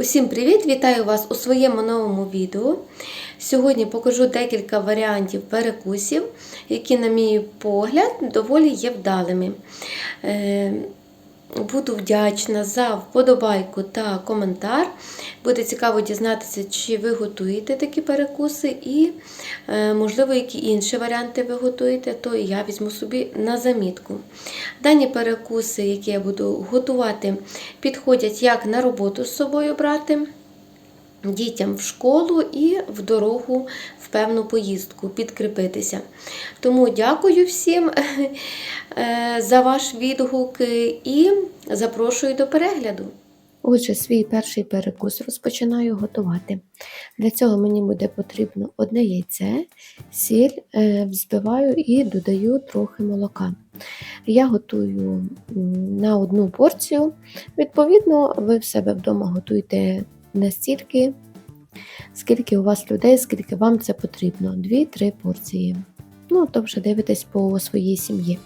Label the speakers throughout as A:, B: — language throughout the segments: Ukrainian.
A: Усім привіт! Вітаю вас у своєму новому відео. Сьогодні покажу декілька варіантів перекусів, які, на мій погляд, доволі є вдалими. Буду вдячна за вподобайку та коментар. Буде цікаво дізнатися, чи ви готуєте такі перекуси, і, е, можливо, які інші варіанти ви готуєте, то я візьму собі на замітку. Дані перекуси, які я буду готувати, підходять як на роботу з собою брати, дітям в школу і в дорогу в певну поїздку підкріпитися. Тому дякую всім е, за ваш відгук і запрошую до перегляду. Отже, свій перший перекус розпочинаю готувати. Для цього мені буде потрібно одне яйце, сіль е, взбиваю і додаю трохи молока. Я готую на одну порцію. Відповідно, ви в себе вдома готуєте настільки, скільки у вас людей, скільки вам це потрібно. 2-3 порції. Ну, то вже дивитесь по своїй сім'ї.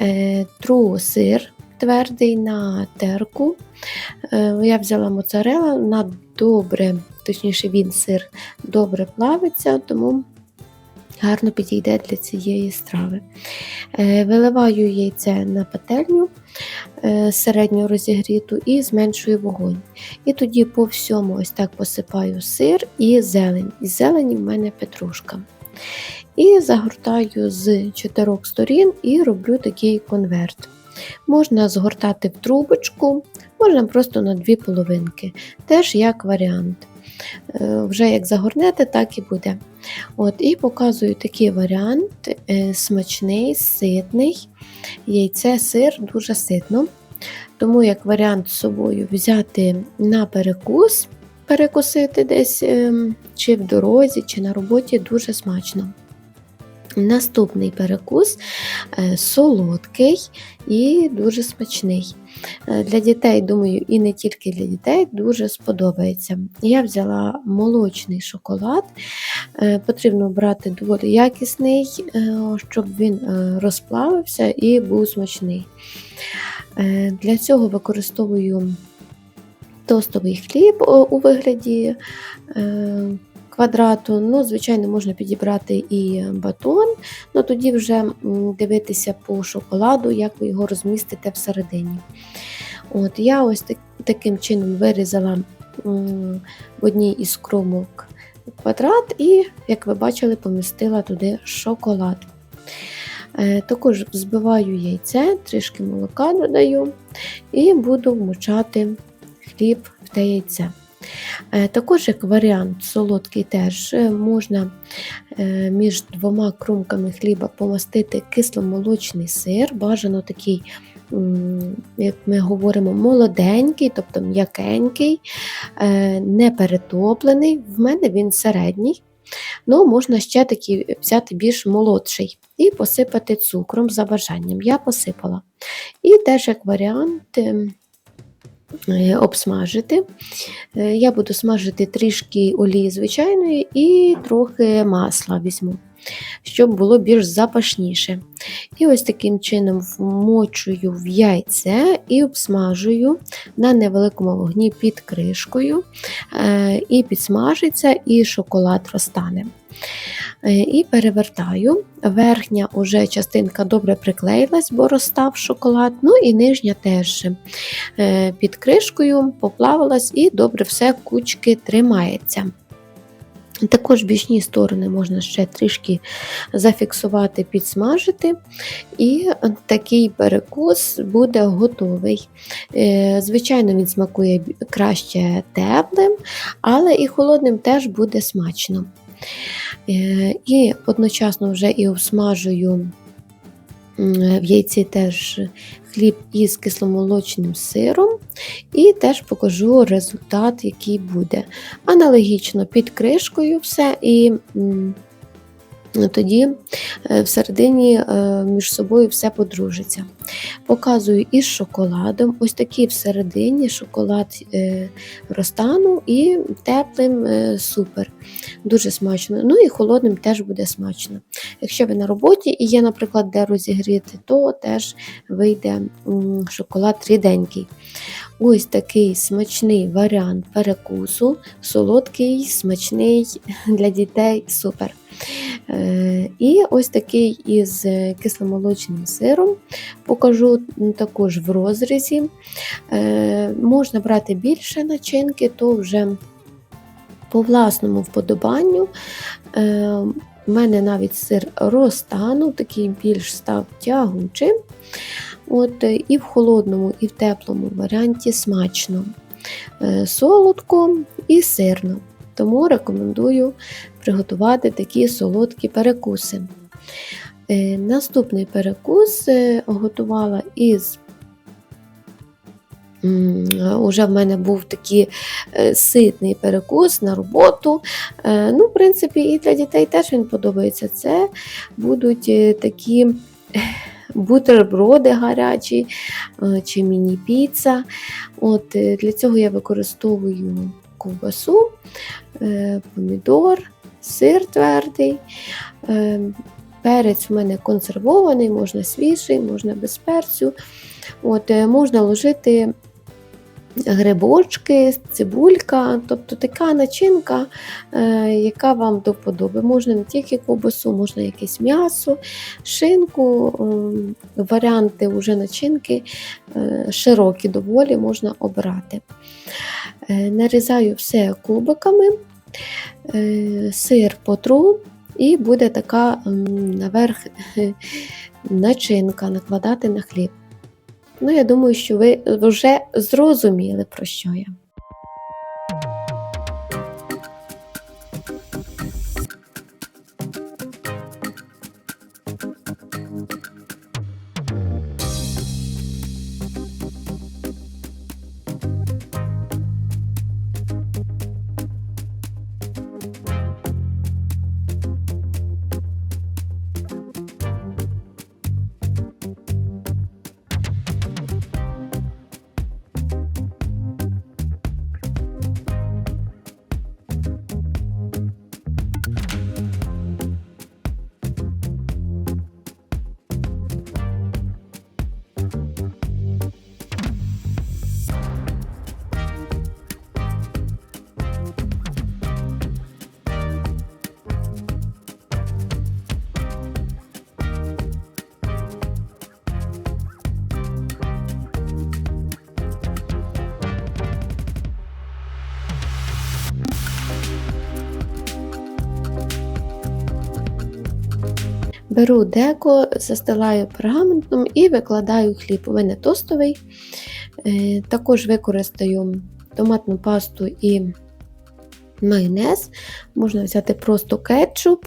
A: Е, тру сир твердий на терку. Е, я взяла моцарела, на добре, точніше, він сир добре плавиться, тому гарно підійде для цієї страви. Е, Виливаю яйце на пательню е, середньо розігріту і зменшую вогонь. І тоді по всьому ось так посипаю сир і зелень. Із зелені в мене петрушка. І загортаю з чотирьох сторін і роблю такий конверт. Можна згортати в трубочку, можна просто на дві половинки. Теж як варіант. Е, Вже як загорнете, так і буде. От, І показую такий варіант: е, смачний, ситний. Яйце, сир дуже ситно. Тому як варіант з собою взяти на перекус, перекусити десь ем, чи в дорозі, чи на роботі дуже смачно. Наступний перекус е, солодкий і дуже смачний. Е, Для дітей, думаю, і не тільки для дітей, дуже сподобається. Я взяла молочний шоколад. Е, Потрібно брати доволі якісний, щоб він розплавився і був смачний. Для цього використовую тостовий хліб у вигляді квадрату. Ну, звичайно, можна підібрати і батон, але тоді вже дивитися по шоколаду, як ви його розмістите всередині. От, я ось так, таким чином вирізала в одній із кромок квадрат і, як ви бачили, помістила туди шоколад. Е, Також взбиваю яйце, трішки молока додаю і буду вмочати хліб в те яйце. Е, Також, як варіант, солодкий теж е, можна е, між двома крумками хліба помастити кисломолочний сир, бажано такий, як ми говоримо, молоденький, тобто м'якенький, не перетоплений. В мене він середній. Ну, можна ще такий взяти більш молодший і посипати цукром за бажанням. Я посипала. І теж як варіант. Е, Обсмажити. Е, Я буду смажити трішки олії звичайної і трохи масла візьму, щоб було більш запашніше. І ось таким чином вмочую в яйце і обсмажую на невеликому вогні під кришкою. Е, І підсмажиться, і шоколад розтане. Е, І перевертаю. Верхня уже частинка добре приклеїлась, бо розстав шоколад. Ну і нижня теж е, під кришкою поплавилась і добре все кучки тримається. Також бічні сторони можна ще трішки зафіксувати, підсмажити, і такий перекус буде готовий. Е, Звичайно, він смакує краще теплим, але і холодним теж буде смачно. Е, І одночасно вже і обсмажую в яйці теж хліб із кисломолочним сиром, і теж покажу результат, який буде. Аналогічно під кришкою все, і тоді е, всередині е, між собою все подружиться. Показую із шоколадом. Ось такий всередині шоколад е, розтанув і теплим супер. Дуже смачно. Ну і холодним теж буде смачно. Якщо ви на роботі і є, наприклад, де розігріти, то теж вийде шоколад ріденький. ось такий смачний варіант перекусу, солодкий, смачний для дітей супер. Е, І ось такий із кисломолочним сиром покажу також в розрізі. Е, Можна брати більше начинки, то вже по власному вподобанню. Е, У мене навіть сир розтанув, такий більш став тягучим. От, е, І в холодному, і в теплому варіанті смачно. Е, Солодко і сирно. Тому рекомендую приготувати такі солодкі перекуси. Е, Наступний перекус е, готувала із. Уже в мене був такий е, ситний перекус на роботу. Ну, в принципі, і для дітей теж він подобається. Це будуть такі бутерброди гарячі чи міні-піца. От, Для цього я використовую ковбасу, помідор, сир твердий. е, Перець в мене консервований, можна свіжий, можна без перцю. От, е, Можна ложити грибочки, цибулька, тобто така начинка, е, яка вам до вподоби. Можна не тільки ковбасу, можна якесь м'ясо, шинку, варіанти уже начинки широкі доволі можна обрати. Нарізаю все кубиками, сир потру, і буде така наверх е, начинка накладати на хліб. Ну, я думаю, що ви вже зрозуміли, про що я. Беру деко, застилаю пергаментом і викладаю хліб. У мене тостовий. Е, Також використаю томатну пасту і майонез. Можна взяти просто кетчуп,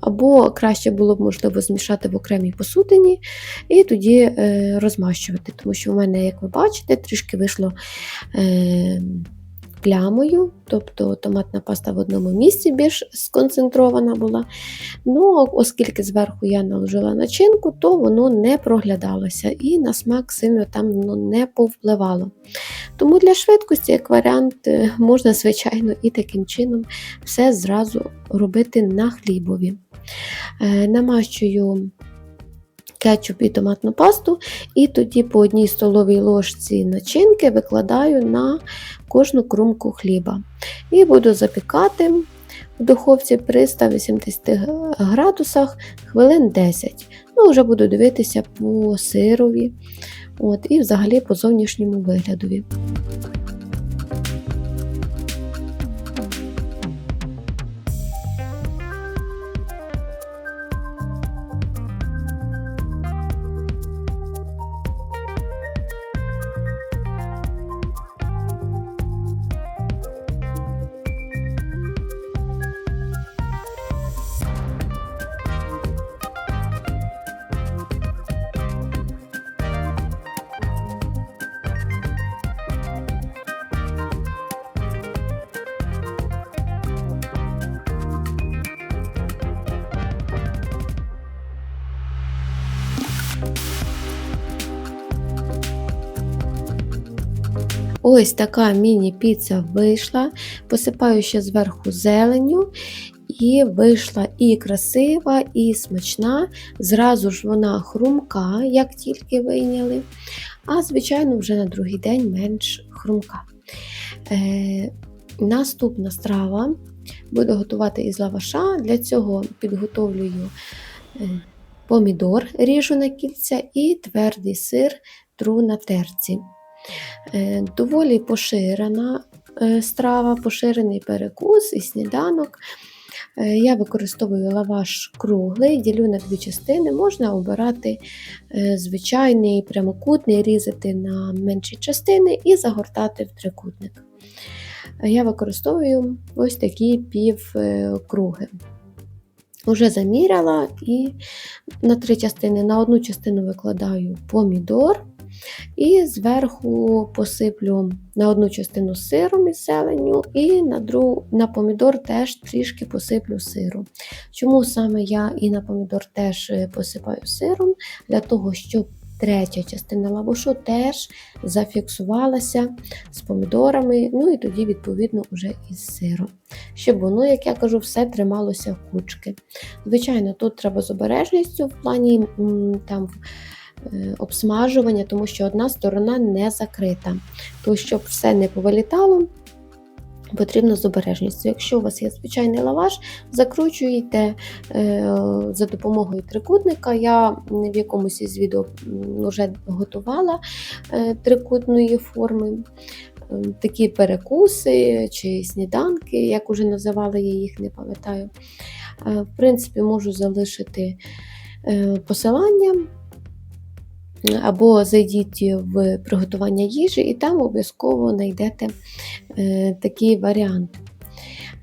A: або краще було б, можливо, змішати в окремій посудині і тоді е, розмащувати. Тому що у мене, як ви бачите, трішки вийшло. Плямою, тобто томатна паста в одному місці більш сконцентрована була. Ну, оскільки зверху я наложила начинку, то воно не проглядалося і на смак сильно там воно не повпливало. Тому для швидкості, як варіант, е, можна, звичайно, і таким чином все зразу робити на хлібові. Е, Намащую кетчуп і томатну пасту, і тоді по одній столовій ложці начинки викладаю на кожну крумку хліба. І буду запікати в духовці при 180 градусах хвилин 10. Ну, вже буду дивитися по сирові от, і взагалі по зовнішньому виглядові. Ось така міні-піца вийшла. Посипаю ще зверху зеленю. І вийшла і красива, і смачна. Зразу ж вона хрумка, як тільки вийняли. А, звичайно, вже на другий день менш хрумка. Е, наступна страва буду готувати із лаваша. Для цього підготовлюю е, помідор, ріжу на кільця і твердий сир тру на терці. Е, доволі поширена е, страва, поширений перекус і сніданок. Е, Я використовую лаваш круглий, ділю на дві частини. Можна обирати звичайний прямокутний, різати на менші частини і загортати в трикутник. Я використовую ось такі півкруги. Уже заміряла і на три частини. На одну частину викладаю помідор, і зверху посиплю на одну частину сиром із зеленню, і на другу на помідор теж трішки посиплю сиром. Чому саме я і на помідор теж е, посипаю сиром? Для того, щоб третя частина лавашу теж зафіксувалася з помідорами, ну і тоді, відповідно, уже із сиром. Щоб воно, як я кажу, все трималося в кучки. Звичайно, тут треба з обережністю в плані там обсмажування, тому що одна сторона не закрита. То, щоб все не повилітало, потрібно з обережністю. Якщо у вас є звичайний лаваш, закручуєте е, за допомогою трикутника. Я в якомусь із відео вже готувала е, трикутної форми. Е, Такі перекуси чи сніданки, як уже називала я їх, не пам'ятаю. Е, В принципі, можу залишити е, посилання або зайдіть в приготування їжі, і там обов'язково знайдете е, такий варіант.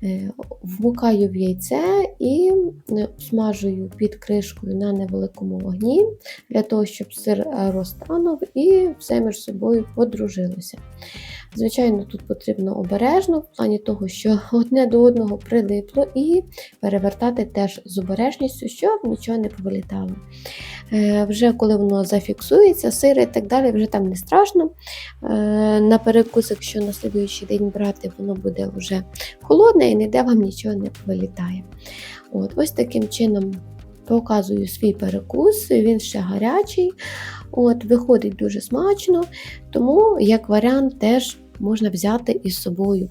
A: Е, Вмукаю в яйце і е, смажую під кришкою на невеликому вогні, для того, щоб сир розтанув і все між собою подружилося. Звичайно, тут потрібно обережно, в плані того, що одне до одного прилипло, і перевертати теж з обережністю, щоб нічого не повилітало. Е, Вже коли воно зафіксується, сир і так далі, вже там не страшно. Е, На перекус, якщо на слідуючий день брати, воно буде вже холодне і ніде вам нічого не повилітає. От, ось таким чином показую свій перекус, він ще гарячий. От, Виходить дуже смачно, тому як варіант теж можна взяти із собою.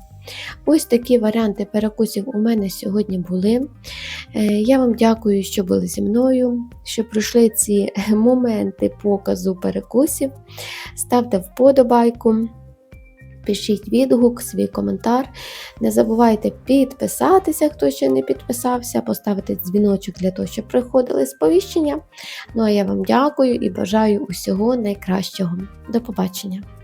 A: Ось такі варіанти перекусів у мене сьогодні були. Е, Я вам дякую, що були зі мною, що пройшли ці моменти показу перекусів. Ставте вподобайку. Пишіть відгук, свій коментар. Не забувайте підписатися, хто ще не підписався, поставити дзвіночок для того, щоб приходили сповіщення. Ну а я вам дякую і бажаю усього найкращого. До побачення!